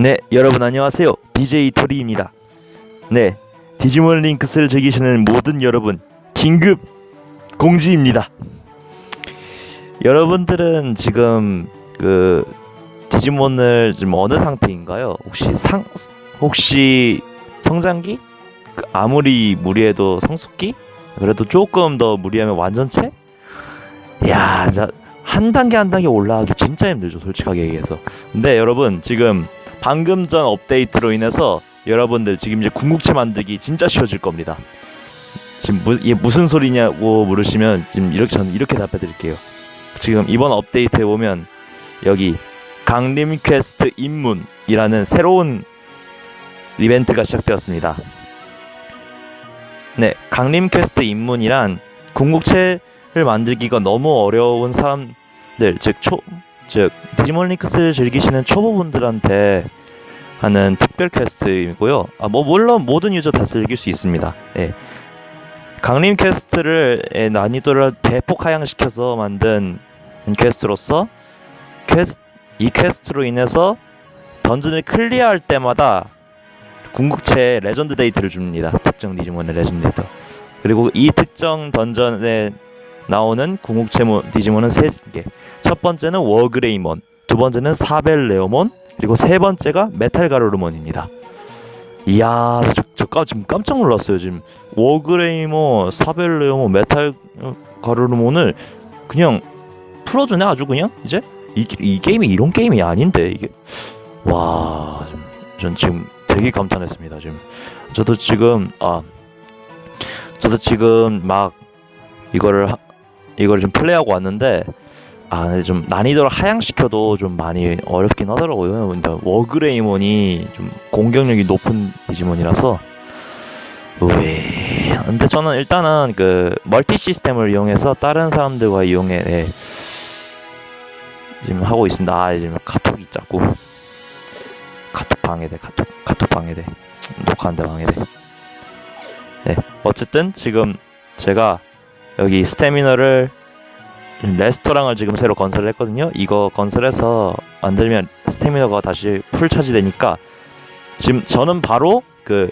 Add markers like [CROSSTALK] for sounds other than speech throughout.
네, 여러분 안녕하세요. DJ 토리입니다. 네, 디지몬 링크스를 즐기시는 모든 여러분, 긴급 공지입니다. 여러분들은 지금 그 디지몬을 지금 어느 상태인가요? 혹시 상 혹시 성장기? 그 아무리 무리해도 성숙기? 그래도 조금 더 무리하면 완전체? 야, 자, 한 단계 한 단계 올라가기 진짜 힘들죠, 솔직하게 얘기해서. 근데 여러분 지금 방금 전 업데이트로 인해서 여러분들 지금 이제 궁극체 만들기 진짜 쉬워질 겁니다. 지금 무, 이게 무슨 소리냐고 물으시면 지금 이렇게 저는 이렇게 답해 드릴게요. 지금 이번 업데이트에 보면 여기 강림 퀘스트 입문이라는 새로운 이벤트가 시작되었습니다. 네, 강림 퀘스트 입문이란 궁극체를 만들기가 너무 어려운 사람들, 즉 초, 즉 디지몬 링크스를 즐기시는 초보분들한테 하는 특별 퀘스트이고요. 아, 뭐 물론 모든 유저 다 즐길 수 있습니다. 예. 강림 퀘스트를 예, 난이도를 대폭 하향시켜서 만든 퀘스트로서 퀘스, 이 퀘스트로 인해서 던전을 클리어할 때마다 궁극체 레전드 데이트를 줍니다. 특정 디지몬의 레전드 데이터. 그리고 이 특정 던전에 나오는 궁극체 모, 디지몬은 세 개. 첫 번째는 워그레이몬, 두 번째는 사벨레오몬, 그리고 세 번째가 메탈 가루르몬입니다. 이야, 저, 저 깜, 지금 깜짝 놀랐어요. 지금 워그레이몬, 사벨레오몬, 메탈 가루르몬을 그냥 풀어주네 아주 그냥 이제 이, 이 게임이 이런 게임이 아닌데 이게 와, 전 지금 되게 감탄했습니다. 지금 저도 지금 아 저도 지금 막 이거를 하, 이걸 좀 플레이하고 왔는데 아, 좀 난이도를 하향시켜도 좀 많이 어렵긴 하더라고요. 근데 워그레이몬이 좀 공격력이 높은 디지몬이라서 으이. 근데 저는 일단은 그 멀티 시스템을 이용해서 다른 사람들과 이용해 예. 지금 하고 있습니다. 아, 지금 카톡이 자꾸 카톡 방해돼. 카톡 카톡 방해돼. 녹화한데 방해돼. 네, 어쨌든 지금 제가 여기 스태미너를 레스토랑을 지금 새로 건설을 했거든요. 이거 건설해서 만들면 스태미너가 다시 풀 차지되니까 지금 저는 바로 그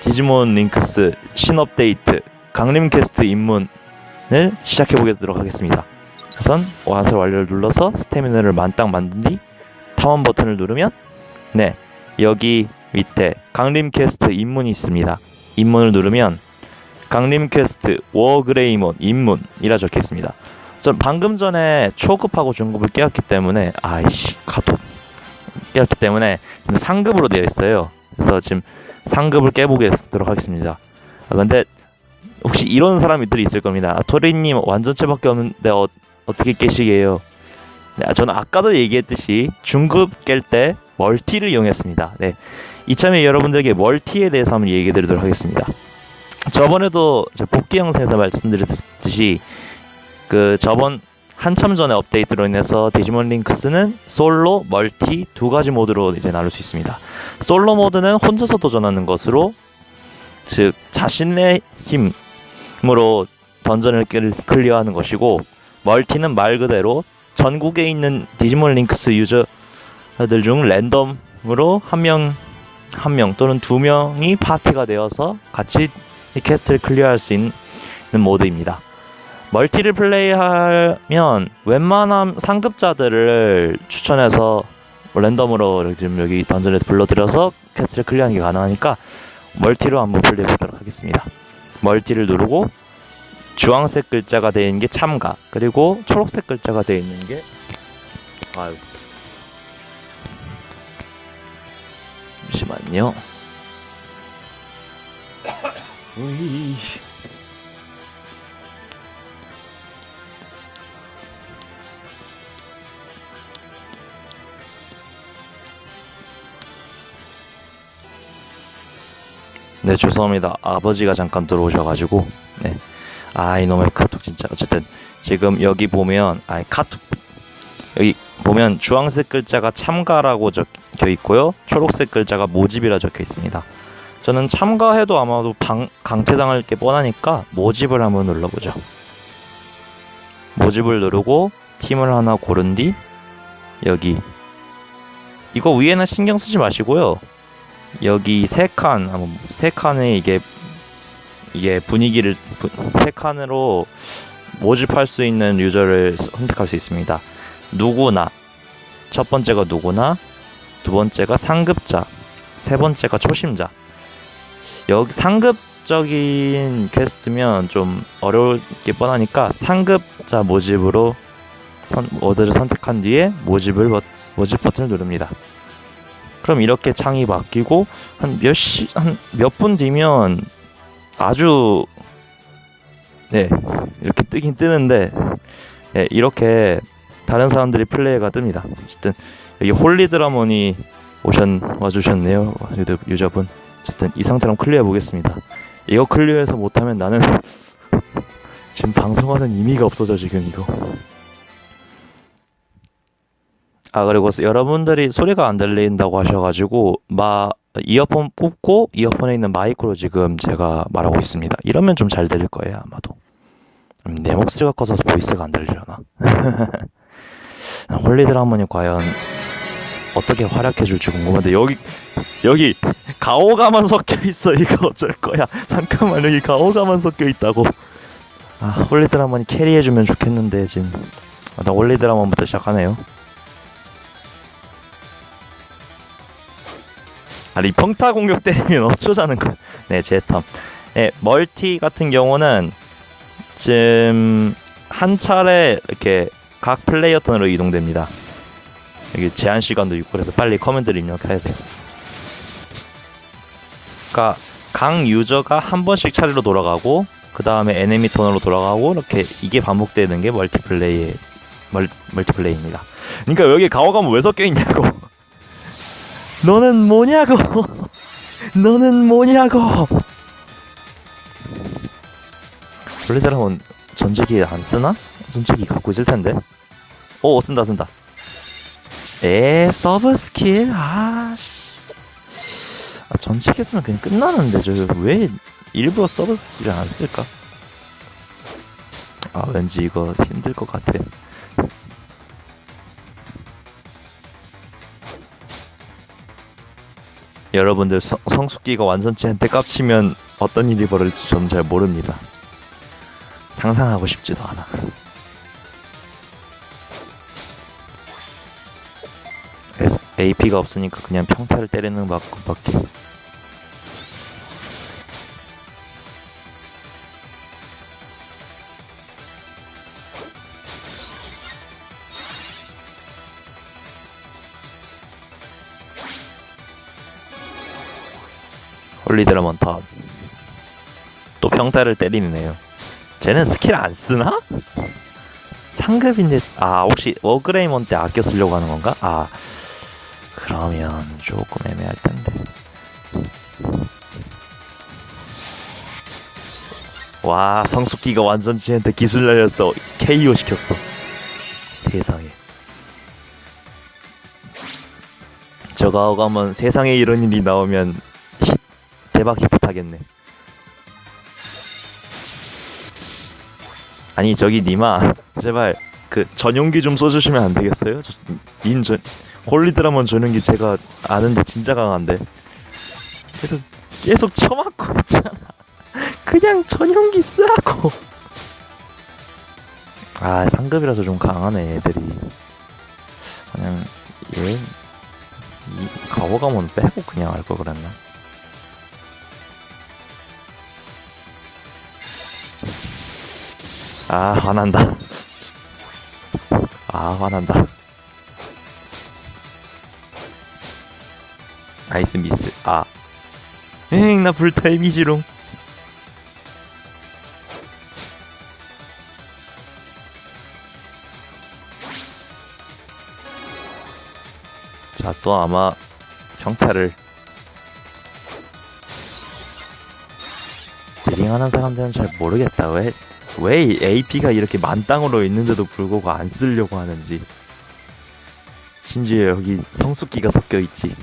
디지몬 링크스 신업데이트 강림 퀘스트 입문을 시작해 보도록 하겠습니다. 우선 완성 완료를 눌러서 스태미너를 만땅 만든 뒤 탐험 버튼을 누르면 네 여기 밑에 강림 퀘스트 입문이 있습니다. 입문을 누르면 강림 퀘스트 워그레이몬 입문이라 적혀 있습니다. 전 방금 전에 초급하고 중급을 깨웠기 때문에 아이씨 카톡 깨웠기 때문에 지금 상급으로 되어 있어요. 그래서 지금 상급을 깨보도록 하겠습니다. 아, 근데 혹시 이런 사람들이 있을 겁니다. 아, 토리님 완전체밖에 없는데 어, 어떻게 깨시게요? 네, 저는 아까도 얘기했듯이 중급 깰 때 멀티를 이용했습니다. 네, 이참에 여러분들에게 멀티에 대해서 한번 얘기드리도록 하겠습니다. 저번에도 복귀 영상에서 말씀드렸듯이 그 저번 한참 전에 업데이트로 인해서 디지몬 링크스는 솔로, 멀티 두 가지 모드로 이제 나눌 수 있습니다. 솔로 모드는 혼자서 도전하는 것으로 즉 자신의 힘으로 던전을 클리어하는 것이고 멀티는 말 그대로 전국에 있는 디지몬 링크스 유저들 중 랜덤으로 한 명 한 명 또는 두 명이 파티가 되어서 같이 이 퀘스트를 클리어할 수 있는 모드입니다. 멀티를 플레이하면 웬만한 상급자들을 추천해서 랜덤으로 지금 여기 던전에서 불러들여서 퀘스트를 클리어하는 게 가능하니까 멀티로 한번 플레이 보도록 하겠습니다. 멀티를 누르고 주황색 글자가 되어 있는 게 참가 그리고 초록색 글자가 되어 있는 게 아유 잠시만요. [LAUGHS] 네 죄송합니다. 아버지가 잠깐 들어오셔가지고 네. 아 이놈의 카톡 진짜. 어쨌든 지금 여기 보면 아 카톡. 여기 보면 주황색 글자가 참가라고 적혀 있고요. 초록색 글자가 모집이라 적혀 있습니다. 저는 참가해도 아마도 방, 강퇴당할 게 뻔하니까 모집을 한번 눌러보죠. 모집을 누르고 팀을 하나 고른 뒤 여기. 이거 위에는 신경 쓰지 마시고요. 여기 세 칸, 한번 세 칸에 이게 이게 분위기를 부- 세 칸으로 모집할 수 있는 유저를 선택할 수 있습니다. 누구나 첫 번째가 누구나, 두 번째가 상급자, 세 번째가 초심자. 여기 상급적인 퀘스트면 좀 어려울 게 뻔하니까 상급자 모집으로 선, 워드를 선택한 뒤에 모집을 버- 모집 버튼을 누릅니다. 그럼 이렇게 창이 바뀌고 한 몇 시 한 몇 분 뒤면 아주 네 이렇게 뜨긴 뜨는데 네, 이렇게 다른 사람들이 플레이가 뜹니다. 어쨌든 여기 홀리 드라몬이 오셨 와주셨네요 유저, 유저분. 어쨌든 이 상태로 클리어 해 보겠습니다. 이거 클리어해서 못하면 나는 [LAUGHS] 지금 방송하는 의미가 없어져 지금 이거. 아 그리고 여러분들이 소리가 안 들린다고 하셔가지고 마 이어폰 뽑고 이어폰에 있는 마이크로 지금 제가 말하고 있습니다. 이러면 좀 잘 들릴 거예요 아마도. 음, 내 목소리가 커서 보이스가 안 들리려나? [LAUGHS] 홀리드 하모니 과연 어떻게 활약해 줄지 궁금한데 여기 여기 가오가만 섞여 있어 [LAUGHS] 이거 어쩔 거야 잠깐만 여기 가오가만 섞여 있다고 아 홀리드 하모니 캐리해 주면 좋겠는데 지금 아, 나 홀리드 하모니부터 시작하네요 아니 평타 공격 때리면 [LAUGHS] 어쩌자는 거야 네 제텀 네 멀티 같은 경우는 지금 한 차례 이렇게 각 플레이어 턴으로 이동됩니다 여기 제한 시간도 있고 그래서 빨리 커맨드를 입력해야 돼. 그러니까 각 유저가 한 번씩 차례로 돌아가고 그 다음에 에네미 턴으로 돌아가고 이렇게 이게 반복되는 게 멀티플레이의 멀, 멀티플레이입니다. 그러니까 여기 가오가면 왜 섞여 있냐고. 너는 뭐냐고. [LAUGHS] 너는 뭐냐고. 원래 사람은 전지기 안 쓰나? 전지기 갖고 있을 텐데. 오 쓴다 쓴다. 에 서브 스킬 아씨 아, 전체 했으면 그냥 끝나는데 저 왜 일부러 서브 스킬을 안 쓸까? 아 왠지 이거 힘들 것 같아. 여러분들 성, 성숙기가 완전치 한테 깝치면 어떤 일이 벌어질지 저는 잘 모릅니다. 상상하고 싶지도 않아. AP가 없으니까 그냥 평타를 때리는 것밖에 홀리드라먼 턴. 또 평타를 때리네요. 쟤는 스킬 안 쓰나? 상급인데 아 혹시 워그레이먼 때 아껴 쓰려고 하는 건가? 아 그러면 조금 애매할 텐데. 와 성숙기가 완전 지한테 기술 날렸어 KO 시켰어 세상에 저가 가면 세상에 이런 일이 나오면 히, 대박 히트 타겠네. 아니 저기 니마 제발 그 전용기 좀 써주시면 안 되겠어요? 저, 인전 홀리드라몬 전용기 제가 아는데 진짜 강한데. 계속 계속 쳐맞고 있잖아. 그냥 전용기 쓰라고. 아 상급이라서 좀 강하네 애들이. 그냥 얘 이 가오가몬 빼고 그냥 할 걸 그랬나 아 화난다. 아 화난다. 아이스 미스. 아. 에잉 나 불타임이지롱. 자또 아마 평타를 드링하는 사람들은 잘 모르겠다. 왜 왜 AP가 이렇게 만땅으로 있는데도 불구하고 안 쓰려고 하는지. 심지어 여기 성숙기가 섞여 있지.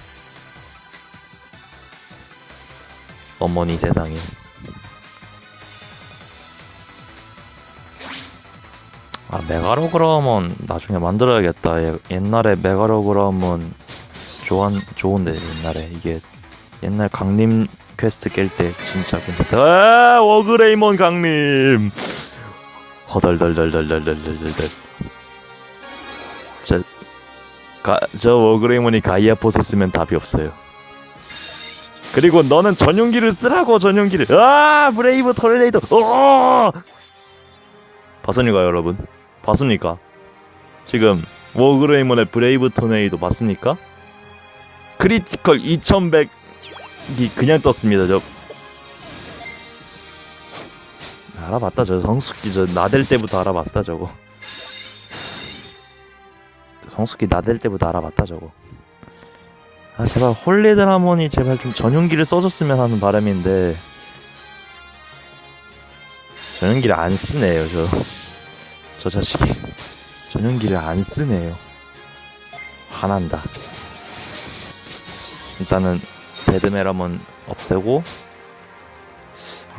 어머니 세상에. 아 메가로그램은 나중에 만들어야겠다. 예- 옛날에 메가로그램은 좋은 좋은데 옛날에. 이게 옛날 강림 퀘스트 깰 때 진짜 괜찮다. 아 워그레이몬 강림. 허덜덜덜덜덜덜덜덜. 저저 워그레이몬이 가이아 포스 쓰면 답이 없어요. 그리고 너는 전용기를 쓰라고 전용기를. 아 브레이브 톨레이도. 어! 봤습니까 여러분? 봤습니까? 지금 워그레이몬의 브레이브 토네이도 봤습니까? 크리티컬 2100이 그냥 떴습니다 저 알아봤다 저 성숙기 저 나댈 때부터 알아봤다 저거. 성숙기 나댈 때부터 알아봤다 저거. 아 제발 홀리드라몬이 제발 좀 전용기를 써줬으면 하는 바람인데. 전용기를 안 쓰네요 저. 저 자식이. 전용기를 안 쓰네요. 화난다. 일단은 데드메라몬 없애고.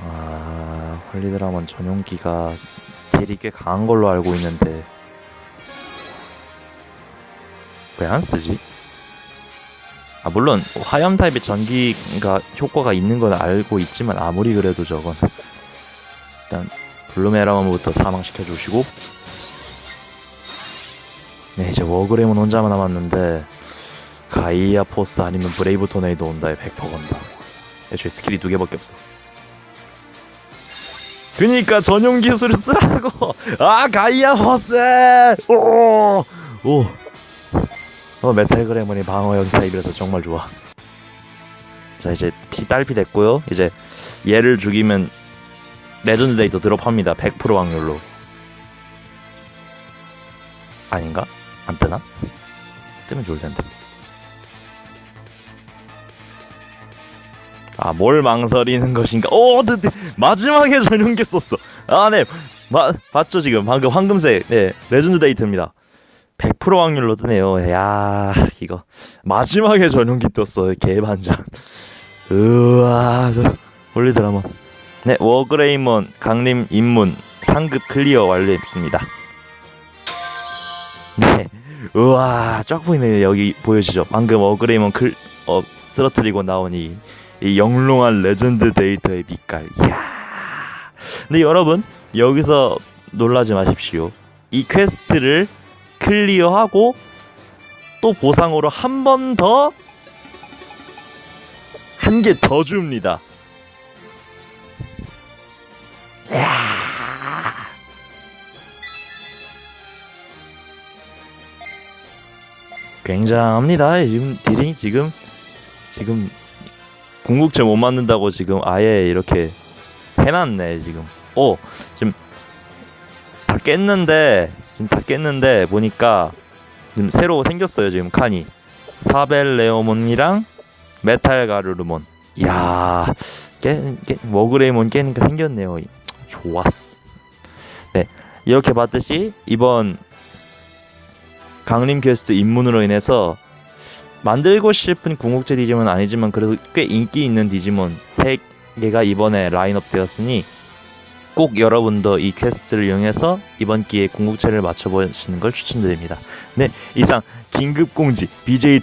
아 홀리드라몬 전용기가 딜이 꽤 강한 걸로 알고 있는데 왜 안 쓰지? 아 물론 화염 타입의 전기가 효과가 있는 건 알고 있지만 아무리 그래도 저건 일단 블루메라몬부터 사망시켜 주시고. 네 이제 워그레몬 혼자만 남았는데 가이아 포스 아니면 브레이브 토네이도 온다에 100% 건다. 애초에 스킬이 두 개밖에 없어 그니까 전용 기술을 쓰라고. 아 가이아 포스! 오오! 어, 메탈그레몬이 방어형 타입이라서 정말 좋아. 자 이제 피 딸피 됐고요. 이제 얘를 죽이면 레전드 데이터 드롭합니다. 100% 확률로. 아닌가? 안 뜨나? 뜨면 좋을 텐데 아, 뭘 망설이는 것인가? 오, 드, 드, 마지막에 전용기 썼어. 아, 네. 마, 봤죠, 지금. 방금 황금색. 네, 레전드 데이트입니다. 100% 확률로 뜨네요. 야, 이거. 마지막에 전용기 떴어. 개반전. 으아, 저, 홀리드라마. 네, 워그레이먼, 강림 입문, 상급 클리어 완료했습니다. 네. 우와, 쫙 보이네요. 여기 보여지죠? 방금 워그레이먼 클, 어, 쓰러뜨리고 나오니. 이 영롱한 레전드 데이터의 빛깔. 이야. 근데 여러분 여기서 놀라지 마십시오. 이 퀘스트를 클리어하고 또 보상으로 한 번 더 한 개 더 줍니다. 이야. 굉장합니다. 지금 딜이 지금 지금 궁극체 못 맞는다고 지금 아예 이렇게 해놨네 지금. 오 지금 다 깼는데 지금 다 깼는데 보니까 지금 새로 생겼어요 지금 칸이 사벨레오몬이랑 메탈 가르르몬. 이야 깨, 깨 워그레이몬 깨니까 생겼네요. 좋았어. 네 이렇게 봤듯이 이번 강림 퀘스트 입문으로 인해서 만들고 싶은 궁극제 디지몬은 아니지만 그래도 꽤 인기 있는 디지몬 3개가 이번에 라인업 되었으니 꼭 여러분도 이 퀘스트를 이용해서 이번 기회에 궁극체를 맞춰보시는 걸 추천드립니다. 네, 이상 긴급공지 BJ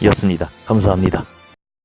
토리였습니다. 감사합니다.